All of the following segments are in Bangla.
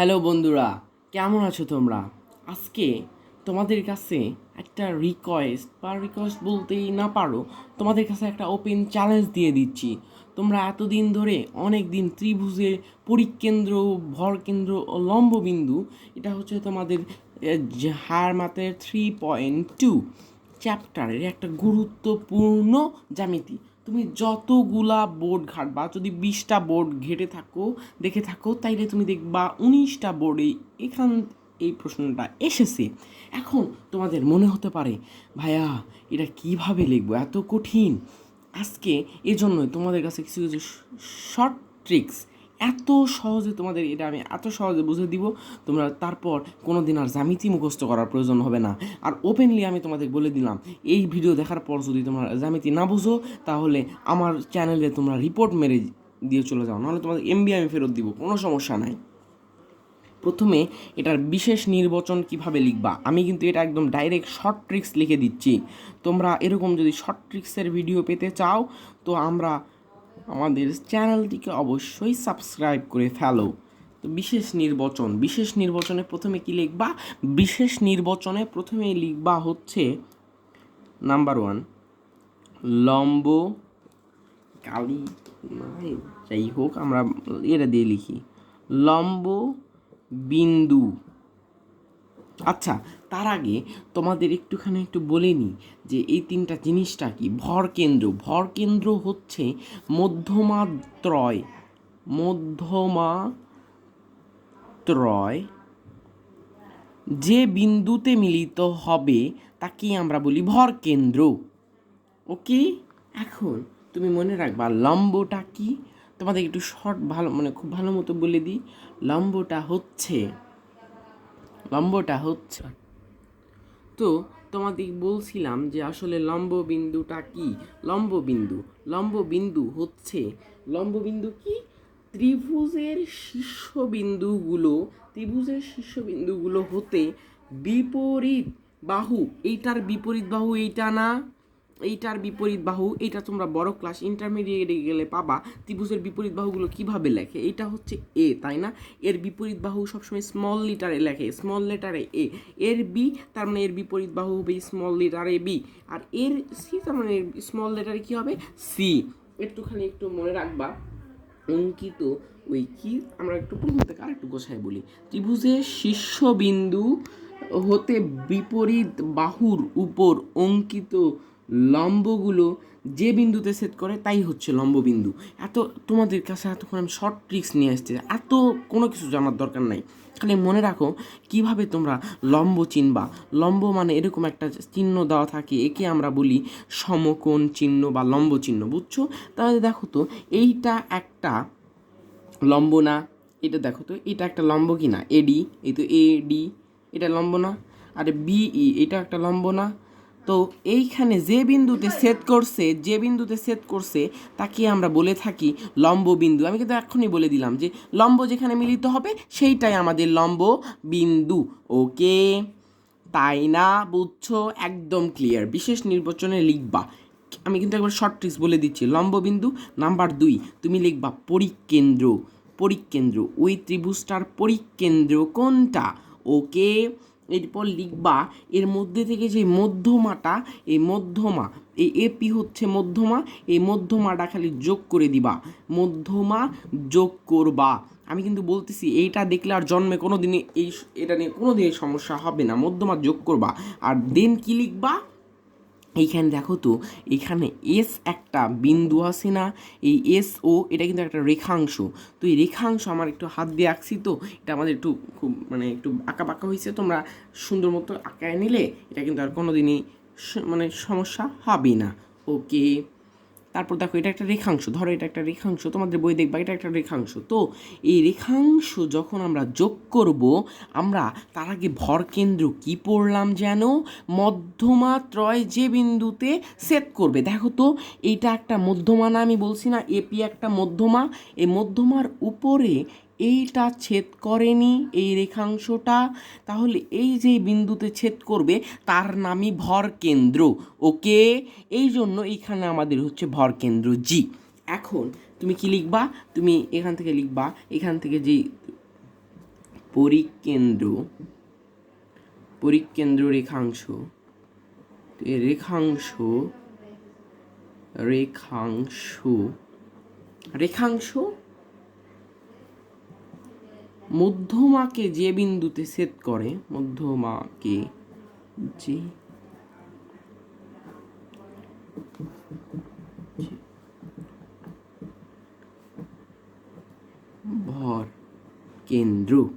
হ্যালো বন্ধুরা, কেমন আছো তোমরা? আজকে তোমাদের কাছে একটা রিকোয়েস্ট বা রিকোয়েস্ট বলতেই না পারো, তোমাদের কাছে একটা ওপেন চ্যালেঞ্জ দিয়ে দিচ্ছি। তোমরা এতদিন ধরে অনেক দিন ত্রিভুজের পরিকেন্দ্র, ভরকেন্দ্র ও লম্ববিন্দু, এটা হচ্ছে তোমাদের হার মাতের থ্রি পয়েন্ট টু চ্যাপ্টারের একটা গুরুত্বপূর্ণ জ্যামিতি। তুমি যতগুলা বোর্ড ঘাটবা, যদি বিশটা বোর্ড ঘেটে থাকো, দেখে থাকো, তাইলে তুমি দেখবা উনিশটা বোর্ডে এখান এই প্রশ্নটা এসেছে। এখন তোমাদের মনে হতে পারে, ভাইয়া, এটা কীভাবে লিখব? এত কঠিন। আজকে এজন্যই তোমাদের কাছে কিছু কিছু শর্ট ট্রিক্স এত সহজে তোমাদের এটা আমি এত সহজে বুঝে দিব, তোমরা তারপর কোনো দিন আর জ্যামিতি মুখস্থ করার প্রয়োজন হবে না। আর ওপেনলি আমি তোমাদের বলে দিলাম, এই ভিডিও দেখার পর যদি তোমরা জ্যামিতি না বুঝো, তাহলে আমার চ্যানেলে তোমরা রিপোর্ট মেরে দিয়ে চলে যাও, নাহলে তোমাদের এমবি আমি ফেরত দিব, কোনো সমস্যা নাই। প্রথমে এটার বিশেষ নির্বাচন কীভাবে লিখবা? আমি কিন্তু এটা একদম ডাইরেক্ট শর্ট ট্রিক্স লিখে দিচ্ছি। তোমরা এরকম যদি শর্ট ট্রিক্সের ভিডিও পেতে চাও, তো আমরা আমাদের চ্যানেলটিকে অবশ্যই সাবস্ক্রাইব করে ফেলো। তো বিশেষ নির্বাচন, বিশেষ নির্বাচনে প্রথমে কি লিখবা? বিশেষ নির্বাচনে প্রথমেই লিখবা হচ্ছে নাম্বার ওয়ান লম্ব, কালি যাই হোক, আমরা এটা দিয়ে লিখি। লম্ব বিন্দু। আচ্ছা তার আগে তোমাদের একটুখানি একটু বলে নিই যে এই তিনটা জিনিসটা কি? ভর কেন্দ্র। ভর কেন্দ্র হচ্ছে মধ্যমা ত্রয় মধ্যমা ত্রয় যে বিন্দুতে মিলিত হবে তাকেই আমরা বলি ভর কেন্দ্র। ওকে? এখন তুমি মনে রাখবা লম্বটা কি? তোমাদের একটু শর্ট ভালো মানে খুব ভালো মতো বলে দিই। লম্বটা হচ্ছে লম্বটা হচ্ছে তো তোমাদের বলছিলাম যে আসলে লম্ববিন্দুটা কি? লম্ববিন্দু লম্ব বিন্দু হচ্ছে, লম্ববিন্দু কি? ত্রিভুজের শীর্ষবিন্দুগুলো ত্রিভুজের শীর্ষবিন্দুগুলো হতে বিপরীত বাহু। এইটার বিপরীত বাহু এইটা না? এইটার বিপরীত বাহু, এইটা তোমরা বড় ক্লাস ইন্টারমিডিয়েটে গেলে পাবা। ত্রিভুজের বিপরীত বাহুগুলো কীভাবে লেখে? এইটা হচ্ছে এ তাই না? এর বিপরীত বাহু সবসময় স্মল লিটারে লেখে স্মল লেটারে এ এর বি তার মানে এর বিপরীত বাহু হবে স্মল লিটারে বি আর এর সি তার মানে স্মল লেটারে কি হবে? সি একটুখানি একটু মনে রাখবা, অঙ্কিত ওই কি? আমরা একটু প্রথম থেকে আরেকটু গোছায় বলি। ত্রিভুজের শীর্ষবিন্দু হতে বিপরীত বাহুর উপর অঙ্কিত লম্বগুলো যে বিন্দুতে সেট করে তাই হচ্ছে লম্ববিন্দু এত তোমাদের কাছে এতক্ষণ আমি শর্ট ট্রিক্স নিয়ে আসছি, এত কোনো কিছু জানার দরকার নাই। খালি মনে রাখো, কীভাবে তোমরা লম্ব চিনবা? লম্ব মানে এরকম একটা চিহ্ন দেওয়া থাকে, একে আমরা বলি সমকোণ চিহ্ন বা লম্ব চিহ্ন, বুঝছ? তাহলে দেখো তো, এইটা একটা লম্ব না, এটা দেখো তো, এটা একটা লম্ব কি না এডি এই তো এ ডি এটা লম্ব না? আর বিই এটা একটা লম্ব না? তো এইখানে যে বিন্দুতে সেট করছে, যে বিন্দুতে সেট করছে, তাকে আমরা বলে থাকি লম্ব বিন্দু। আমি কিন্তু এখনই বলে দিলাম যে লম্ব যেখানে মিলিত হবে, সেইটাই আমাদের লম্ব বিন্দু। ওকে? তাই না? বুঝছ? একদম ক্লিয়ার বিশেষ নির্বাচনে লিখবা। আমি কিন্তু একবার শর্ট ট্রিক্স বলে দিচ্ছি। লম্ববিন্দু নাম্বার দুই। তুমি লিখবা পরিকেন্দ্র। পরিকেন্দ্র। ওই ত্রিভুজটার পরিকেন্দ্র কোনটা? ওকে? এরপর লিখবা, এর মধ্যে থেকে যে মধ্যমাটা, এই মধ্যমা, এই এপি হচ্ছে মধ্যমা, এই মধ্যমাটা খালি যোগ করে দিবা। মধ্যমা যোগ করবা। আমি কিন্তু বলতেছি, এইটা দেখলে আর জন্মে কোনো দিনই এই এটা নিয়ে কোনো দিনই সমস্যা হবে না। মধ্যমা যোগ করবা। আর দেন কী লিখবা? এইখানে দেখো তো এখানে এস একটা বিন্দু আছে না, এই এস ও এটা কিন্তু একটা রেখাংশ। তো এই রেখাংশ আমার একটু হাত দিয়ে আঁকছি তো, এটা আমাদের একটু খুব মানে একটু আঁকা বাঁকা হয়েছে, তোমরা সুন্দর মতো আঁকায় নিলে এটা কিন্তু আর কোনো দিনই মানে সমস্যা হবে না। ওকে তারপর দেখো, এটা একটা রেখাংশ, ধরো এটা একটা রেখাংশ, তোমাদের বই দেখবা, এটা একটা রেখাংশ। তো এই রেখাংশ যখন আমরা যোগ করব, আমরা তার আগে ভর কেন্দ্র কি পড়লাম যেন? মধ্যমা ত্রয় যে বিন্দুতে সেট করবে। দেখো তো, এইটা একটা মধ্যমা না, আমি বলছি না এপি একটা মধ্যমা। এই মধ্যমার উপরে এইটা ছেদ করেনি, এই রেখাংশটা। তাহলে এই যে বিন্দুতে ছেদ করবে, তার নামই ভর কেন্দ্র, ওকে? এই জন্য এইখানে আমাদের হচ্ছে ভর কেন্দ্র জি এখন তুমি কি লিখবা? তুমি এখান থেকে লিখবা, এখান থেকে যেই পরিকেন্দ্র পরিকেন্দ্র রেখাংশ রেখাংশ রেখাংশ রেখাংশ মধ্যমাকে যে বিন্দুতে ছেদ করে, মধ্যমাকে যে ভর কেন্দ্র।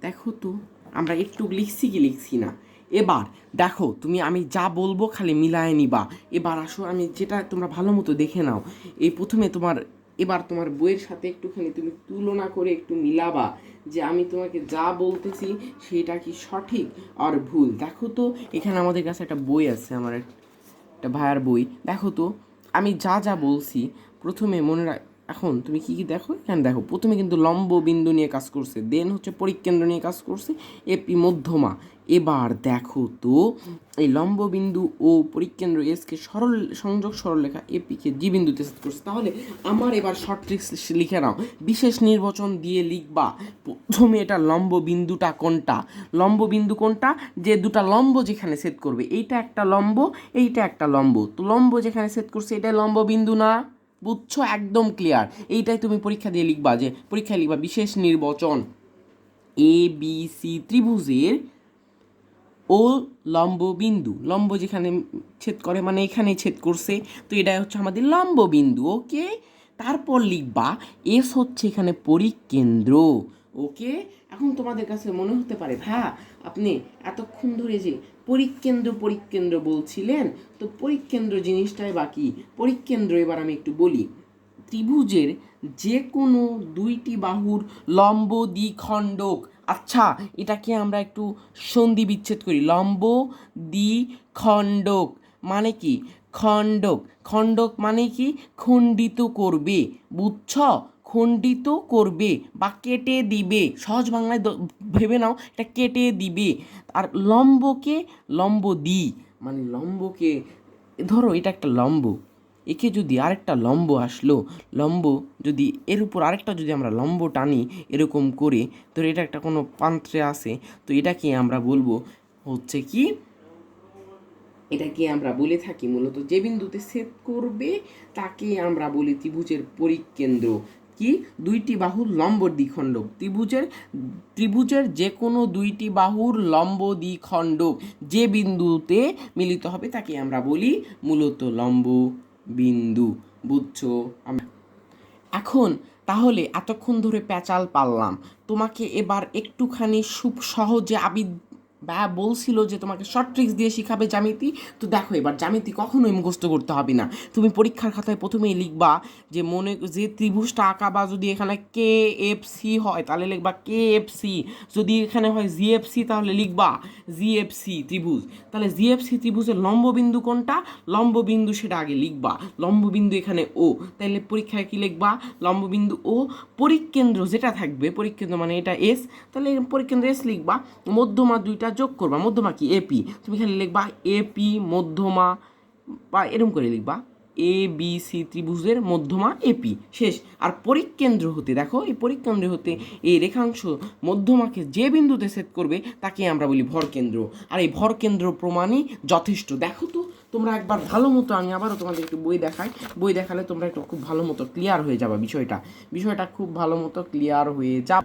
দেখো তো, আমরা একটু লিখছি কি লিখছি না। এবার দেখো, তুমি আমি যা বলব খালি মিলায় নিবা। এবার আসো, আমি যেটা তোমরা ভালো মতো দেখে নাও। এই প্রথমে তোমার এবার তোমার বইয়ের সাথে একটুখানি তুমি তুলনা করে একটু মিলাবা যে আমি তোমাকে যা বলতেছি সেটা কি সঠিক আর ভুল। দেখো তো, এখানে আমাদের কাছে একটা বই আছে, আমার একটা ভাইয়ার বই। দেখো তো, আমি যা যা বলছি, প্রথমে মনে রাখ এখন তুমি কি কি দেখো? এখানে দেখো, প্রথমে কিন্তু লম্ব বিন্দু নিয়ে কাজ করছে দেন হচ্ছে পরিকেন্দ্র নিয়ে কাজ করছে এপি মধ্যমা। এবার দেখো তো, এই লম্ব বিন্দু ও পরিকেন্দ্র এসকে সরল, সংযোগ সরলরেখা এপিকে জি বিন্দুতে সেট করছে। তাহলে আমার এবার শর্ট ট্রিক্স লিখে নাও। বিশেষ নির্বাচন দিয়ে লিখবা, প্রথমে এটা লম্ব বিন্দুটা কোনটা? লম্ব বিন্দু কোনটা? যে দুটা লম্ব যেখানে সেট করবে, এইটা একটা লম্ব, এইটা একটা লম্ব। তো লম্ব যেখানে সেট করছে এটা লম্ব বিন্দু না? বুঝছ? একদম ক্লিয়ার এইটাই তুমি পরীক্ষা দিয়ে লিখবা যে, পরীক্ষায় লিখবা বিশেষ নির্বাচন এ বি সি ত্রিভুজের ও লম্ব বিন্দু লম্ব যেখানে ছেদ করে মানে এখানে ছেদ করছে, তো এটা হচ্ছে আমাদের লম্ব বিন্দু ওকে? তারপর লিখবা এস হচ্ছে এখানে পরিকেন্দ্র, ওকে? এখন তোমাদের কাছে মনে হতে পারে, ভা, আপনি এতক্ষণ ধরে যে পরিকেন্দ্র পরিকেন্দ্র বলছিলেন, তো পরিকেন্দ্র জিনিসটাই বাকি পরিকেন্দ্র এবার আমি একটু বলি, ত্রিভুজের যে কোনো দুইটি বাহুর লম্ব দ্বিখণ্ডক আচ্ছা এটাকে আমরা একটু সন্ধি বিচ্ছেদ করি। লম্ব দ্বিখণ্ডক মানে কি? খণ্ডক। খণ্ডক মানে কি? খণ্ডিত করবে। বুঝছ? খণ্ডিত করবে বা কেটে দিবে। সহজ বাংলায় ভেবে নাও, এটা কেটে দিবে। আর লম্বকে লম্ব দি। মানে লম্বকে, ধরো এটা একটা লম্ব। একে যদি আরেকটা লম্ব আসলো, লম্ব যদি, এর উপর আরেকটা যদি আমরা লম্ব টানি এরকম করে, তো এটা একটা কোনো পান্ত্রে আসে তো এটাকে আমরা বলব হচ্ছে কি? এটাকে আমরা বলে থাকি মূলত যে বিন্দুতে ছেদ করবে, তাকে আমরা বলি ত্রিভুজের পরিকেন্দ্র। কি? দুইটি বাহুর লম্ব দ্বিখণ্ডক ত্রিভুজের ত্রিভুজের যে কোনো দুইটি বাহুর লম্ব দ্বিখণ্ডক যে বিন্দুতে মিলিত হবে, তাকে আমরা বলি মূলত লম্ব। বিন্দু বুঝছ? এখন তাহলে এতক্ষণ ধরে প্যাচাল পারলাম। তোমাকে এবার একটুখানি সুপ সহজে আবি বা বলছিল যে তোমাকে শর্ট ট্রিক্স দিয়ে শিখাবে জ্যামিতি, তো দেখো এবার জ্যামিতি কখনোই মুখস্থ করতে হবে না। তুমি পরীক্ষার খাতায় প্রথমেই লিখবা যে মনে, যে ত্রিভুজটা আঁকা বা যদি এখানে কে এফ সি হয়, তাহলে লিখবা কে এফ সি যদি এখানে হয় জি এফ সি তাহলে লিখবা জি এফ সি ত্রিভুজ। তাহলে জি এফ সি ত্রিভুজের লম্ব বিন্দু কোনটা? লম্ববিন্দু সেটা আগে লিখবা। লম্ব বিন্দু এখানে ও তাহলে পরীক্ষায় কি লিখবা? লম্ববিন্দু ও পরিকেন্দ্র যেটা থাকবে পরিকেন্দ্র মানে এটা এস তাহলে পরিকেন্দ্র এস লিখবা। মধ্যমা দুইটা যোগ করবা, মধ্যমা কি? এপি তুমি খালি লিখবা এপি মধ্যমা, বা এরকম করে লিখবা। এ বি সি ত্রিভুজের মধ্যমা এপি শেষ। আর পরিকেন্দ্র হতে, দেখো, এই পরিকেন্দ্র হতে এই রেখাংশ মধ্যমাকে যে বিন্দুতে সেট করবে, তাকে আমরা বলি ভরকেন্দ্র আর এই ভরকেন্দ্র প্রমাণই যথেষ্ট। দেখো তো, তোমরা একবার ভালো মতো, আমি আবারও তোমাদের একটু বই দেখাই। বই দেখালে তোমরা একটু খুব ভালো মতো ক্লিয়ার হয়ে যাবে বিষয়টা। বিষয়টা খুব ভালো মতো ক্লিয়ার হয়ে যা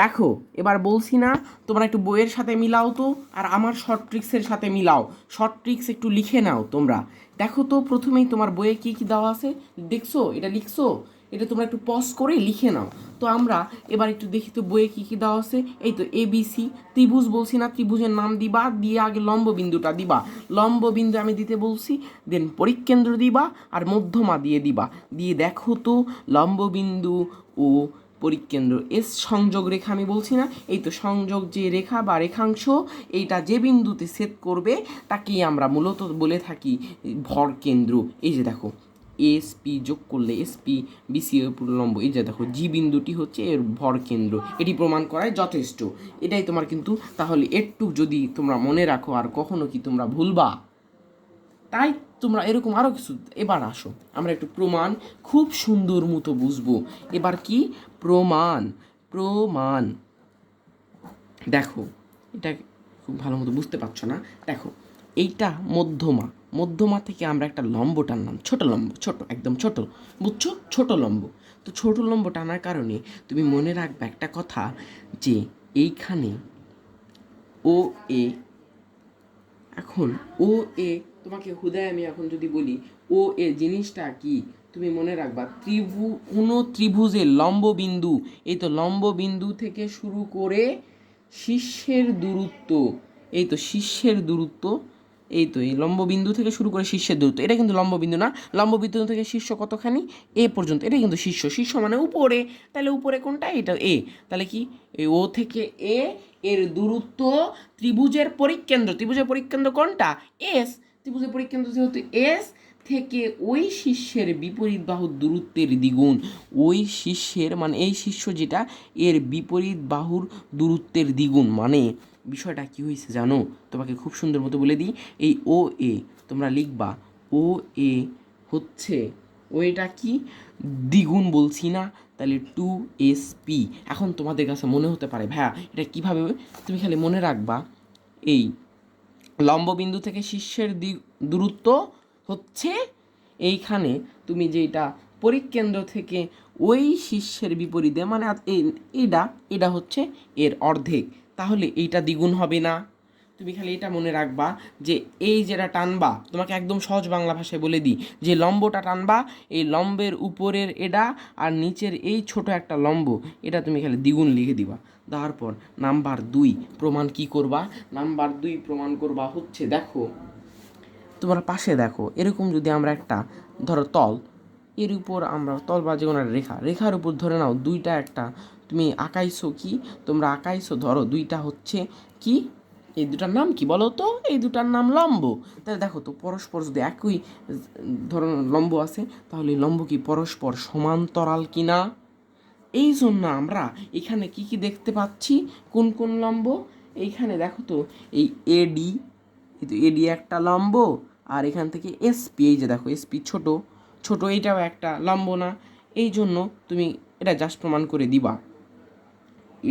দেখো, এবার বলছি না, তোমরা একটু বইয়ের সাথে মিলাও তো, আর আমার শর্ট ট্রিক্সের সাথে মিলাও। শর্ট ট্রিক্স একটু লিখে নাও তোমরা। দেখো তো, প্রথমেই তোমার বইয়ে কী কী দেওয়া আছে? দেখছ? এটা লিখছো? এটা তোমরা একটু পজ করে লিখে নাও। তো আমরা এবার একটু দেখি তো বইয়ে কী কী দেওয়া আছে। এই তো এবিসি ত্রিভুজ বলছি না, ত্রিভুজের নাম দিবা, দিয়ে আগে লম্ব বিন্দুটা দিবা। লম্ব বিন্দু আমি দিতে বলছি দেন পরিকেন্দ্র দিবা, আর মধ্যমা দিয়ে দিবা। দিয়ে দেখো তো, লম্ব বিন্দু ও পরিকেন্দ্র এস সংযোগ রেখা আমি বলছি না, এই তো সংযোগ যে রেখা বা রেখাংশ, এইটা যে বিন্দুতে সেট করবে, তাকেই আমরা মূলত বলে থাকি ভর কেন্দ্র। এই যে দেখো এস পি যোগ করলে এস পি বিসি লম্ব এই যে দেখো, জি বিন্দুটি হচ্ছে এর ভর কেন্দ্র, এটি প্রমাণ করায় যথেষ্ট। এটাই তোমার কিন্তু, তাহলে একটু যদি তোমরা মনে রাখো আর কখনো কি তোমরা ভুলবা? তাই তোমরা এরকম আরও কিছু এবার আসো। আমরা একটু প্রমাণ, খুব সুন্দর মতো বুঝব। এবার কি? প্রমাণ প্রমাণ। দেখো, এটা খুব ভালো মতো বুঝতে পারছ না? দেখো, এইটা মধ্যমা। মধ্যমা থেকে আমরা একটা লম্ব টানলাম। ছোট লম্ব, ছোট, একদম ছোট। বুঝছ? ছোট লম্ব। তো ছোট লম্ব টানার কারণে তুমি মনে রাখবে একটা কথা যে এইখানে ও এ, এখন ও এ তোমাকে হুদায় আমি এখন যদি বলি, ও এ জিনিসটা কি? তুমি মনে রাখবা, ত্রিভু কোনো ত্রিভুজের লম্ব বিন্দু, এই তো লম্ব বিন্দু থেকে শুরু করে শীর্ষের দূরত্ব, এই তো শীর্ষের দূরত্ব, এই তো এই লম্ব বিন্দু থেকে শুরু করে শীর্ষের দূরত্ব, এটা কিন্তু লম্ব বিন্দু না, লম্ব বিন্দু থেকে শীর্ষ কতখানি? এ পর্যন্ত, এটা কিন্তু শীর্ষ শীর্ষ মানে উপরে, তাহলে উপরে কোনটা? এটা এ, তাহলে কি? ও থেকে এ, এর দূরত্ব ত্রিভুজের পরিকেন্দ্র ত্রিভুজের পরিকেন্দ্র কোনটা? এস ত্রিভুজের পরিকেন্দ্র যেহেতু এস থেকে ওই শীর্ষের বিপরীত বাহুর দূরত্বের দ্বিগুণ। ওই শীর্ষের মানে এই শীর্ষ যেটা, এর বিপরীত বাহুর দূরত্বের দ্বিগুণ। মানে বিষয়টা কি হয়েছে জানো? তোমাকে খুব সুন্দর মতো বলে দিই। এই ও এ তোমরা লিখবা ও এ হচ্ছে ও এটা কি? দ্বিগুণ বলছি না, তাহলে টু এস পি এখন তোমাদের কাছে মনে হতে পারে, ভাইয়া, এটা কীভাবে? তুমি খালি মনে রাখবা, এই লম্ববিন্দু থেকে শীর্ষের দূরত্ব হচ্ছে এইখানে। তুমি যেটা পরিকেন্দ্র থেকে ওই শীর্ষের বিপরীতে মানে এটা এটা হচ্ছে এর অর্ধেক। তাহলে এইটা দ্বিগুণ হবে না। তুমি খালি এটা মনে রাখবা যে এই যেটা টানবা, তোমাকে একদম সহজ বাংলা ভাষায় বলে দিই, যে লম্বটা টানবা, এই লম্বের উপরের এটা আর নিচের এই ছোট একটা লম্ব, এটা তুমি খালি দ্বিগুণ লিখে দিবা। দেওয়ার পর নাম্বার দুই, প্রমাণ কি করবা? নাম্বার দুই প্রমাণ করবা হচ্ছে, দেখো, তোমরা পাশে দেখো, এরকম যদি আমরা একটা, ধরো তল, এর উপর আমরা, তল বা যে কোনো রেখা, রেখার উপর ধরে নাও, দুইটা একটা, তুমি আঁকাইছো কি? তোমরা আঁকাইছো, ধরো দুইটা হচ্ছে কি? এই দুটার নাম কি বলো তো? এই দুটার নাম লম্ব। তাহলে দেখো তো, পরস্পর যদি একই ধরনের লম্ব আছে, তাহলে লম্ব কি পরস্পর সমান্তরাল কিনা? এই জন্য আমরা এখানে কি কি দেখতে পাচ্ছি? কোন কোন লম্ব? এইখানে দেখো তো, এই এডি এডি একটা লম্ব, আর এখান থেকে এসপি এই যে দেখো এসপি ছোট। ছোট এইটাও একটা লম্ব না। এই জন্য তুমি এটা জাস্ট প্রমাণ করে দিবা।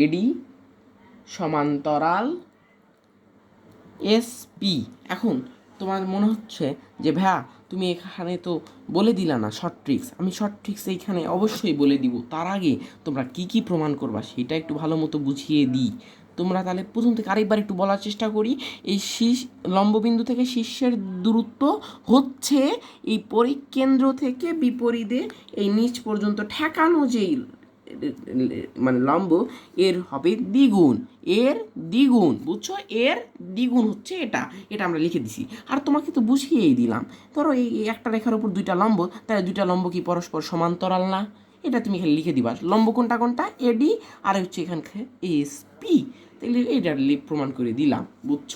এডি সমান্তরাল এসপি এখন তোমার মনে হচ্ছে যে ভাইয়া তুমি এখানে তো বলে দিলা না শর্ট ট্রিক্স আমি শর্ট ট্রিক্স এইখানে অবশ্যই বলে দিব। তার আগে তোমরা কি কি প্রমাণ করবা সেটা একটু ভালো মতো বুঝিয়ে দিই। তোমরা তাহলে প্রথম থেকে আরেকবার একটু বলার চেষ্টা করি। এই শীর্ষ লম্ববিন্দু থেকে শীর্ষের দূরত্ব হচ্ছে এই পরিকেন্দ্র থেকে বিপরীতে এই নিচ পর্যন্ত ঠেকানো যেই মানে লম্ব, এর হবে দ্বিগুণ, এর দ্বিগুণ, বুঝছ? এর দ্বিগুণ হচ্ছে এটা এটা আমরা লিখে দিছি। আর তোমাকে তো বুঝিয়েই দিলাম। ধরো এই একটা রেখার উপর দুইটা লম্ব, তাহলে দুইটা লম্ব কি পরস্পর সমান্তরাল না? এটা তুমি খালি লিখে দিবা। লম্ব কোনটা কোনটা? এডি আর হচ্ছে এখানকে এস পি তাহলে এটা প্রমাণ করে দিলাম, বুঝছ?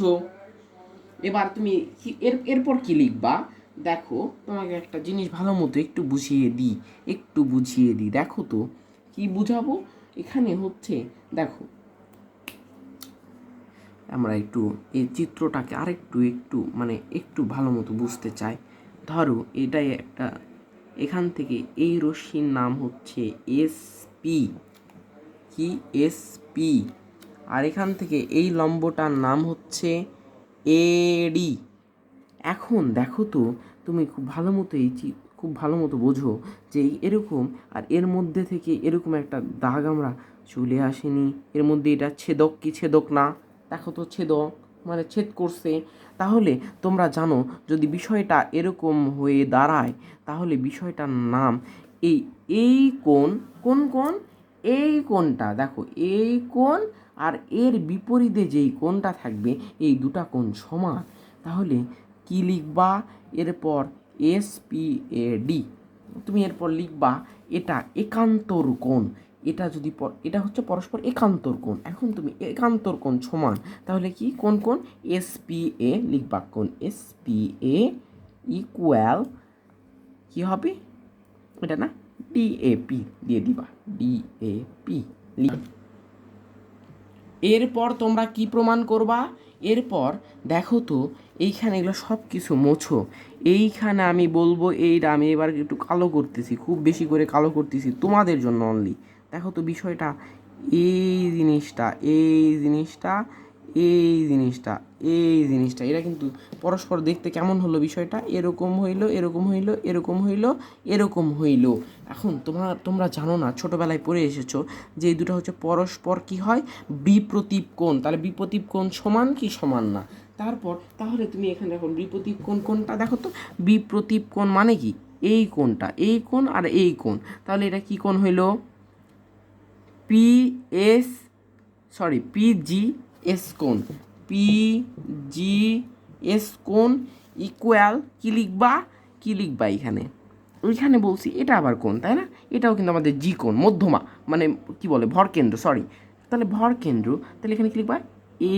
এবার তুমি এর, এরপর কি লিখবা? দেখো, তোমাকে একটা জিনিস ভালো মতো একটু বুঝিয়ে দিই, একটু বুঝিয়ে দিই। দেখো তো কি বুঝাবো? এখানে হচ্ছে, দেখো। আমরা একটু এই চিত্রটাকে আরেকটু একটু মানে একটু ভালো মতো বুঝতে চাই। ধরো, এটাই একটা, এখান থেকে এই রশ্মির নাম হচ্ছে এসপি কি? এসপি আর এখান থেকে এই লম্বটার নাম হচ্ছে এডি এখন দেখো তো, তুমি খুব ভালো মতো এই খুব ভালো মতো বোঝো যে এরকম আর এর মধ্যে থেকে এরকম একটা দাগ আমরা চলে আসেনি। এর মধ্যে এটা ছেদক কি ছেদক না? দেখো তো ছেদক মানে ছেদ করছে। তাহলে তোমরা জানো, যদি বিষয়টা এরকম হয়ে দাঁড়ায়, তাহলে বিষয়টার নাম এই এই কোণ, কোন কোণ? এই কোণটা, দেখো, এই কোণ আর এর বিপরীতে যেই কোণটা থাকবে, এই দুটা কোণ সমান। তাহলে কি লিখবা? এরপর এস পি এ ডি তুমি এরপর লিখবা, এটা একান্তর কোণ। এটা যদি এটা হচ্ছে পরস্পর একান্তর কোণ। এখন তুমি একান্তর কোণ সমান, তাহলে কি? কোন কোন এস পি এ লিখবা কোন এস পি এ ইকুয়াল কি হবে? এটা না ডিএপি দিয়ে দিবা ডিএপি লিখ এরপর তোমরা কি প্রমাণ করবা? এরপর দেখো তো, এইখানে এগুলো সব কিছু মোছো। এইখানে আমি বলব এইটা আমি এবার একটু কালো করতেছি, খুব বেশি করে কালো করতেছি, তোমাদের জন্য অনলি দেখো তো বিষয়টা, এই জিনিসটা এই জিনিসটা এই জিনিসটা এই জিনিসটা। এরা কিন্তু পরস্পর দেখতে কেমন হলো বিষয়টা? এরকম হইল এরকম হইল এরকম হইল এরকম হইল। এখন তোমরা তোমরা জানো না, ছোটোবেলায় পড়ে এসেছ যে এই দুটো হচ্ছে পরস্পর কি হয়? বিপ্রতীপ কোণ। তাহলে বিপ্রতীপ কোণ সমান কি সমান না? তারপর, তাহলে তুমি এখানে এখন বিপ্রতীপ কোণ কোনটা দেখো তো? বিপ্রতীপ কোণ মানে কি? এই কোণটা, এই কোণ আর এই কোণ। তাহলে এটা কি কোণ হইল? P S, sorry, P G S কোণ। পি জি এস কোণ ইকুয়াল কি লিখবা? কি লিখবা এখানে? ওইখানে বলছি এটা আবার কোণ, তাই না? এটাও কিন্তু আমাদের জি কোণ, মধ্যমা মানে কি বলে, ভর কেন্দ্র সরি তাহলে ভর কেন্দ্র, তাহলে এখানে কি লিখবা?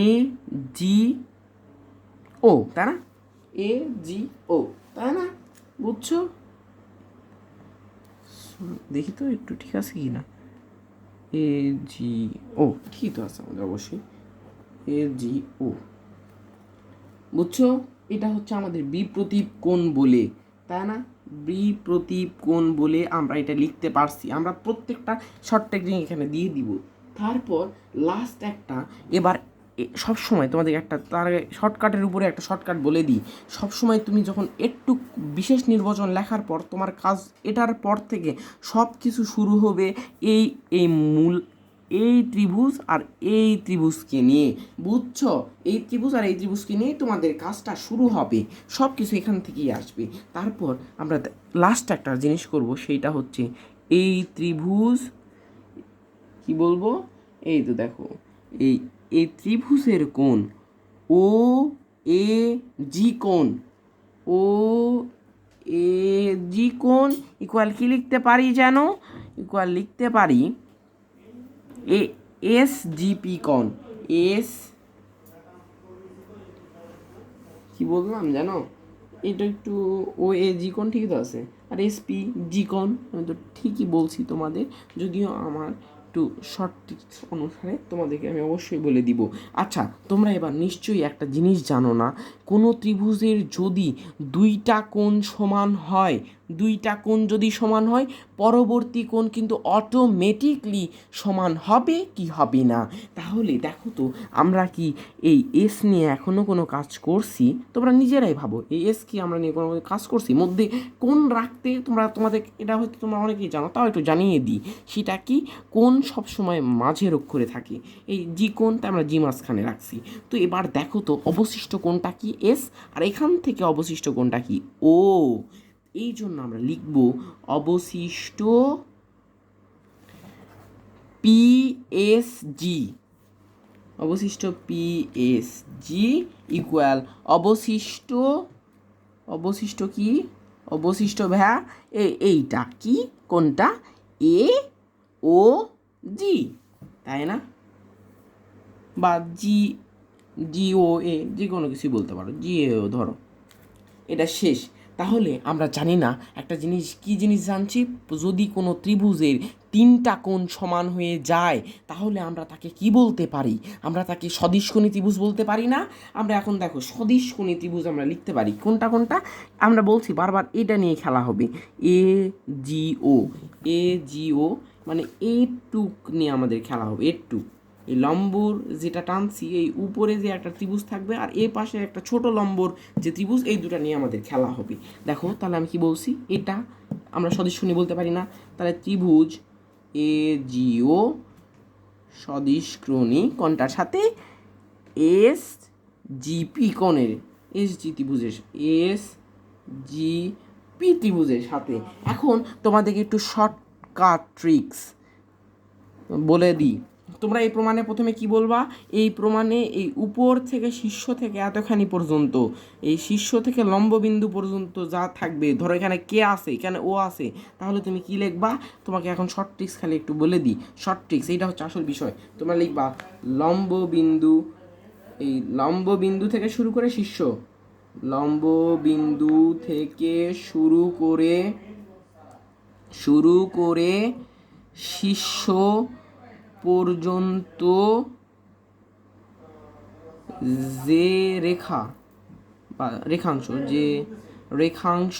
এ জি ও তাই না? এ জি ও তাই না? বুঝছ? দেখি তো একটু ঠিক আছে কি না এ জি ও ঠিক তো আছে আমাদের অবশ্যই। এ জি ও বুঝছ? এটা হচ্ছে আমাদের বিপ্রতীপ কোণ বলে, তাই না? বিপ্রতীপ কোণ বলে আমরা এটা লিখতে পারছি। আমরা প্রত্যেকটা শর্ট টেকনিক এখানে দিয়ে দিব। তারপর লাস্ট একটা, এবার এ- সবসময় তোমাদের একটা, তার শর্টকাটের উপরে একটা শর্টকাট বলে দিই। সবসময় তুমি যখন একটু বিশেষ নির্বাচন লেখার পর, তোমার কাজ এটার পর থেকে সব কিছু শুরু হবে এই এই মূল এই ত্রিভুজ আর এই ত্রিভুজকে নিয়ে। বুঝছ? এই ত্রিভুজ আর এই ত্রিভুজকে নিয়ে তোমাদের কাজটা শুরু হবে। সব কিছু এখান থেকেই আসবে। তারপর আমরা লাস্ট একটা জিনিস করব, সেইটা হচ্ছে এই ত্রিভুজ, কি বলব? এই তো দেখো, এই এই ত্রিভুজের কোণ ও এ জি কোণ। ও এ জি কোণ ইকুয়াল কি লিখতে পারি যেন? ইকুয়াল লিখতে পারি এ এস জিপি কোণ এস, কি বললাম জানো? এটা একটু ও এ জি কোণ ঠিকই তো আছে। আর এস পি জি কোণ আমি তো ঠিকই বলছি তোমাদের, যদিও আমার একটু টিপস অনুসারে তোমাদেরকে আমি অবশ্যই বলে দিব। আচ্ছা তোমরা এবার নিশ্চয়ই একটা জিনিস জানো না, কোনো ত্রিভুজের যদি দুইটা কোণ সমান হয় দুইটা কোণ যদি সমান হয়, পরবর্তী কোণ কিন্তু অটোমেটিকলি সমান হবে কি হবে না? তাহলে দেখো তো, আমরা কি এই এস নিয়ে এখনও কোনো কাজ করছি? তোমরা নিজেরাই ভাবো, এই এস কি আমরা নিয়ে কোনো কাজ করছি? মধ্যে কোন রাখতে তোমরা, তোমাদের, এটা হয়তো তোমরা অনেকেই জানো, তাও একটু জানিয়ে দিই। সেটা কি? কোন সবসময় মাঝের অক্ষরে থাকে। এই জি কোণটা আমরা জি মাঝখানে রাখছি। তো এবার দেখো তো, অবশিষ্ট কোনটা কি এস আর এখান থেকে অবশিষ্ট কোনটা কি ও এই জন্য আমরা লিখব অবশিষ্ট পি এস জি অবশিষ্ট পি এস জি ইকুয়াল অবশিষ্ট অবশিষ্ট কি? অবশিষ্ট ভ্যা এইটা কি? কোনটা? এ ও জি তাই না? বা জি জি ও এ যে কোনো কিছুই বলতে পারো জি এ ও ধরো। এটা শেষ। তাহলে আমরা জানি না একটা জিনিস, কি জিনিস জানছি? যদি কোনো ত্রিভুজের তিনটা কোণ সমান হয়ে যায়, তাহলে আমরা তাকে কি বলতে পারি? আমরা তাকে সদিশকোণী ত্রিভুজ বলতে পারি না। আমরা এখন দেখো, সদিশকোণী ত্রিভুজ আমরা লিখতে পারি। কোনটা কোনটা? আমরা বলছি বারবার এটা নিয়ে খেলা হবে। এ জি ও এ জি ও মানে এ টুক নিয়ে আমাদের খেলা হবে এ টুক। এই লম্বর যেটা টানছি, এই উপরে যে একটা ত্রিভুজ থাকবে আর এ পাশে একটা ছোট লম্বর যে ত্রিভুজ, এই দুটা নিয়ে আমাদের খেলা হবে। দেখো, তাহলে আমি কি বলছি? এটা আমরা সদিশনী বলতে পারি না। তাহলে ত্রিভুজ এ জিও সদিশক্রণী কোনটার সাথে এস জিপি কোণের, এস, জি ত্রিভুজের, এস, জি, পি ত্রিভুজের সাথে। এখন তোমাদেরকে একটু শর্টকাট ট্রিক্স বলে দিই। তোমরা এই প্রমাণে প্রথমে কি বলবা? এই প্রমাণে এই উপর থেকে শীর্ষ থেকে এতখানি পর্যন্ত, এই শীর্ষ থেকে লম্ববিন্দু পর্যন্ত যা থাকবে, ধরো এখানে কে আছে, এখানে ও আছে, তাহলে তুমি কি লিখবা? তোমাকে এখন শর্ট ট্রিক্স খালি একটু বলে দিই। শর্ট ট্রিক্স এইটা হচ্ছে আসল বিষয়। তোমরা লিখবা, লম্ববিন্দু, এই লম্ববিন্দু থেকে শুরু করে শীর্ষ, লম্ববিন্দু থেকে শুরু করে শুরু করে শীর্ষ পর্যন্ত যে রেখা বা রেখাংশ, যে রেখাংশ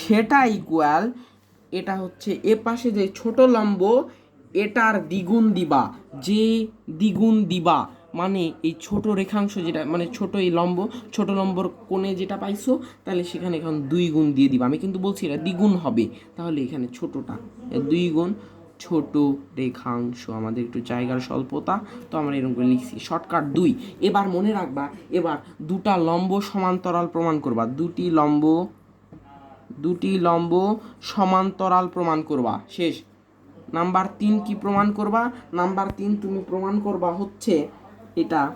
সেটা ইকুয়াল এটা হচ্ছে এ পাশে যে ছোট লম্ব, এটার দ্বিগুণ দিবা, যে দ্বিগুণ দিবা মানে এই ছোট রেখাংশ যেটা মানে ছোট এই লম্ব, ছোট লম্বর কোণে যেটা পাইছো, তাহলে সেখানে এখন দুই গুণ দিয়ে দিবা। আমি কিন্তু বলছি এটা দ্বিগুণ হবে, তাহলে এখানে ছোটটা দুই গুণ ছোট রেখাংশ, আমাদের একটু জায়গার স্বল্পতা, তো আমরা এরকম করে লিখছি। শর্টকাট দুই। এবার মনে রাখবা, এবার দুটা লম্ব সমান্তরাল প্রমাণ করবা। দুটি লম্ব দুটি লম্ব সমান্তরাল প্রমাণ করবা। শেষ। নাম্বার তিন কি প্রমাণ করবা? নাম্বার তিন তুমি প্রমাণ করবা হচ্ছে এটা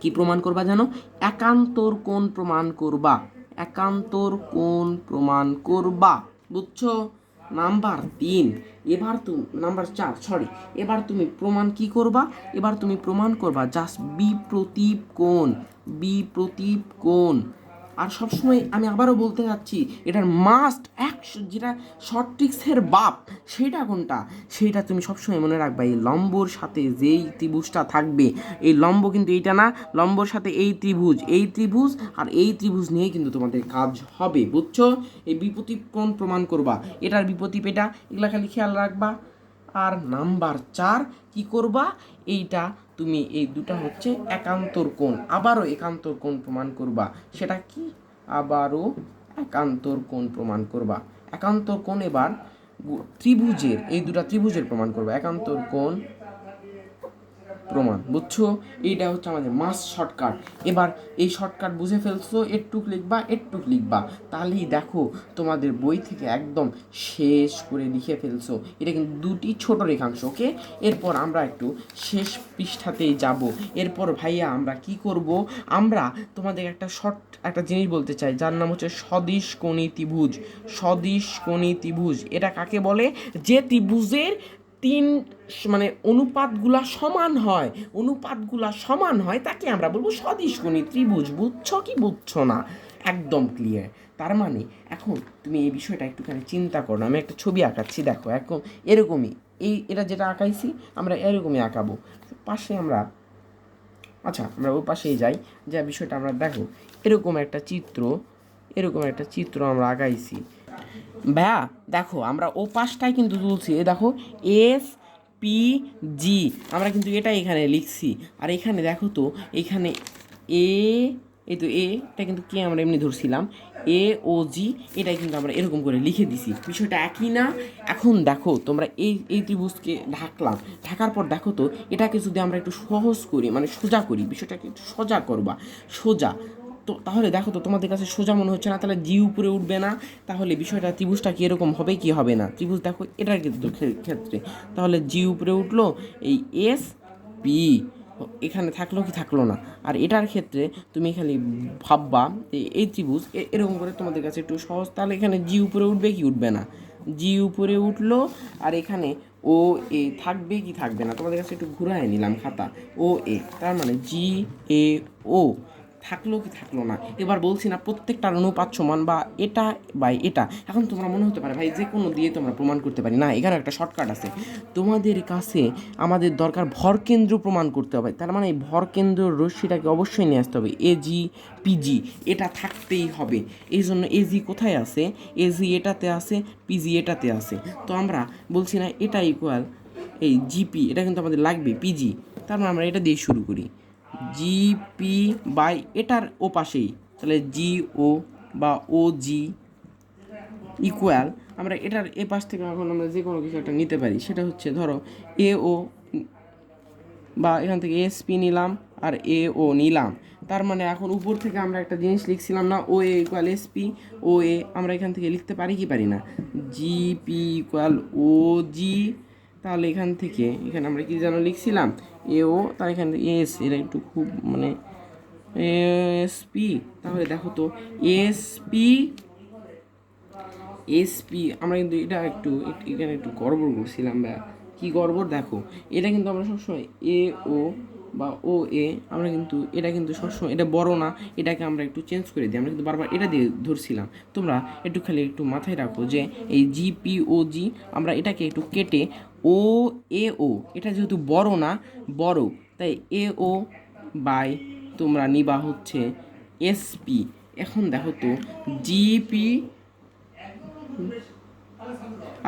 কি প্রমাণ করবা জানো? একান্তর কোন প্রমাণ করবা। একান্তর কোন প্রমাণ করবা। বুঝছ? নাম্বার তিন, এবার তুমি, নাম্বার চার সরি এবার তুমি প্রমাণ কি করবা? এবার তুমি প্রমাণ করবা জাস্ট বি প্রতীপ কোন বি প্রতীপ কোণ। আর সবসময় আমি আবারও বলতে যাচ্ছি, এটার মাস্ট একশো যেটা শর্ট ট্রিক্সের বাপ সেটা কোনটা? সেইটা তুমি সবসময় মনে রাখবা, এই লম্বর সাথে যেই ত্রিভুজটা থাকবে, এই লম্ব কিন্তু এইটা না, লম্বর সাথে এই ত্রিভুজ এই ত্রিভুজ আর এই ত্রিভুজ নিয়ে কিন্তু তোমাদের কাজ হবে, বুঝছ? এই বিপত্তি কোণ প্রমাণ করবা, এটার বিপত্তি এটা এগুলা খালি খেয়াল রাখবা। আর নাম্বার চার কি করবা? এইটা তুমি এই দুটা হচ্ছে একান্তর কোণ। আবারও একান্তর কোণ প্রমাণ করবা। সেটা কি? আবারও একান্তর কোণ প্রমাণ করবা। একান্তর কোণ এবার ত্রিভুজের, এই দুটা ত্রিভুজের প্রমাণ করবা। একান্তর কোণ প্রমাণ। বুঝছ? এইটা হচ্ছে আমাদের মাস শর্টকাট এবার এই শর্টকাট বুঝে ফেলছো একটুক লিখবা একটুক লিখবা। তাহলেই দেখো, তোমাদের বই থেকে একদম শেষ করে লিখে ফেলছো। এটা কিন্তু দুটি ছোট রেখাংশ, ওকে? এরপর আমরা একটু শেষ পৃষ্ঠাতেই যাব। এরপর ভাইয়া আমরা কি করব? আমরা তোমাদের একটা শর্ট একটা জিনিস বলতে চাই, যার নাম হচ্ছে সদিশ কোণী ত্রিভুজ। সদিশ কোণী ত্রিভুজ, এটা কাকে বলে? যে ত্রিভুজের তিন মানে অনুপাতগুলা সমান হয়, অনুপাতগুলা সমান হয়, তাকে আমরা বলব সদিশগুণী, ত্রিভুজ বুঝছ কি বুঝছ না, একদম ক্লিয়ার তার মানে এখন তুমি এই বিষয়টা একটুখানি চিন্তা করো আমি একটা ছবি আঁকাচ্ছি, দেখো এখন এরকমই, এই, এটা যেটা আঁকাইছি, আমরা এরকমই আঁকাবো। পাশে আমরা আচ্ছা আমরা ওই পাশেই যাই, যা বিষয়টা আমরা দেখো, এরকম একটা চিত্র, এরকম একটা চিত্র আমরা আঁকাইছি ভাইয়া, দেখো, আমরা ও পাশটাই কিন্তু তুলছি। এ দেখো এস পি জি আমরা কিন্তু এটা এখানে লিখছি। আর এখানে দেখো তো, এখানে এ এই তো এটা কিন্তু কে আমরা এমনি ধরছিলাম? এ ও জি এটাই কিন্তু আমরা এরকম করে লিখে দিছি। বিষয়টা একই না? এখন দেখো, তোমরা এই এই ত্রিভুজকে ঢাকলাম। ঢাকার পর দেখো তো, এটাকে যদি আমরা একটু সহজ করি মানে সোজা করি, বিষয়টাকে একটু সোজা করবা। সোজা। তো তাহলে দেখো তো তোমাদের কাছে সোজা মনে হচ্ছে না, তাহলে জি উপরে উঠবে না। তাহলে বিষয়টা ত্রিভুজটা কি এরকম হবে, কি হবে না? ত্রিভুজ দেখো এটার কিন্তু ক্ষে- ক্ষেত্রে। তাহলে জি উপরে উঠল, এই এস, পি, এখানে থাকল কি থাকল না? আর এটার ক্ষেত্রে তুমি খালি ভাববা, এই ত্রিভুজ এরকম করে তোমাদের কাছে একটু সহজ। তাহলে এখানে জি উপরে উঠবে কি উঠবে না? জি উপরে উঠল, আর এখানে ও, এ, থাকবে কি থাকবে না? তোমাদের কাছে একটু ঘুরায় নিলাম খাতা। ও, এ, তার মানে জি, এ, ও। থাকল কি থাকল না? এবার বলছি না প্রত্যেকটার অনুপাত সমান বা এটা বাই এটা। এখন তোমরা মনে হতে পারে ভাই যে কোনো দিয়ে তোমরা প্রমাণ করতে পারি। না, এখানে একটা শর্টকাট আছে। তোমাদের কাছে আমাদের দরকার ভরকেন্দ্র প্রমাণ করতে হবে। তার মানে এই ভরকেন্দ্র রশ্মিটাকে অবশ্যই নিয়ে আসতে হবে। এজি পিজি এটা থাকতেই হবে। এই জন্য এজি কোথায় আছে? এজি এটাতে আছে পিজি এটাতে আছে। তো আমরা বলছি না এটা ইকুয়াল এই জিপি এটা কিন্তু আমাদের লাগবে পিজি তার মানে আমরা এটা দিয়ে শুরু করি। জিপি বাই এটার ও পাশেই তাহলে জি ও বা ও জি ইকুয়াল আমরা এটার এ পাশ থেকে এখন আমরা যে কোনো কিছু একটা নিতে পারি। সেটা হচ্ছে ধরো এ ও বা এখান থেকে এসপি নিলাম আর এ ও নিলাম। তার মানে এখন উপর থেকে আমরা একটা জিনিস লিখছিলাম না ও এ ইকুয়াল এসপি ও এ আমরা এখান থেকে লিখতে পারি কি পারি না। জিপি ইকুয়াল ও জি তাহলে এখান থেকে এখানে আমরা কি যেন লিখছিলাম? এ ও তার এখানে এস এটা একটু খুব মানে এসপি তাহলে দেখো তো এসপি এসপি আমরা কিন্তু এটা একটু, এখানে একটু গড়বড় করছিলাম বা কী গড়বড়? দেখো, এটা কিন্তু আমরা সবসময় এ ও বা ও এ, আমরা কিন্তু, এটা কিন্তু সবসময়, এটা বড় না, এটাকে আমরা একটু চেঞ্জ করে দিই, আমরা কিন্তু বারবার এটা দিয়ে ধরছিলাম। তোমরা একটু খালি একটু মাথায় রাখো যে এই জি পি ও জি, আমরা এটাকে একটু কেটে ও, এ, ও। এটা যেহেতু বড় না, বড়। তাই এ, ও বাই তোমরা নিবা হচ্ছে এসপি এখন দেখো তো জিপি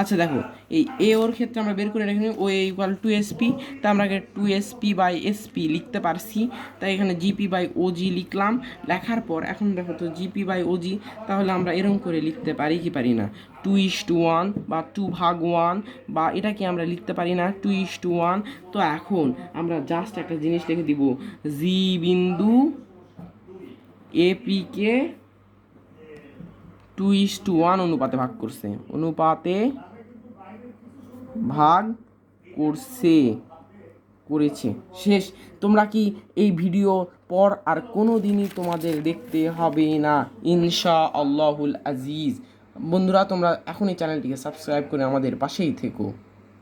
আচ্ছা দেখো, এই এ ওর ক্ষেত্রে আমরা বের করে রাখি O A equal to SP তা আমরা টু এসপি বাই এসপি লিখতে পারছি। তাই এখানে জিপি বাই ওজি লিখলাম, লেখার পর এখন দেখো তো জিপি বাই ওজি তাহলে আমরা এরকম করে লিখতে পারি কি পারি না? টু ইস টু ওয়ান বা টু ভাগ ওয়ান বা এটা কি আমরা লিখতে পারি না টু ইস টু ওয়ান তো এখন আমরা জাস্ট একটা জিনিস লিখে দিব জি বিন্দু এপিকে টু ইস টু ওয়ান অনুপাতে ভাগ করছে। অনুপাতে ভাগ করছে, করেছে। শেষ। তোমরা কি এই ভিডিও পর আর কোনো দিনই তোমাদের দেখতে হবে না? ইনশা আল্লাহুল আজিজ। বন্ধুরা, তোমরা এখনই চ্যানেলটিকে সাবস্ক্রাইব করে আমাদের পাশেই থেকো।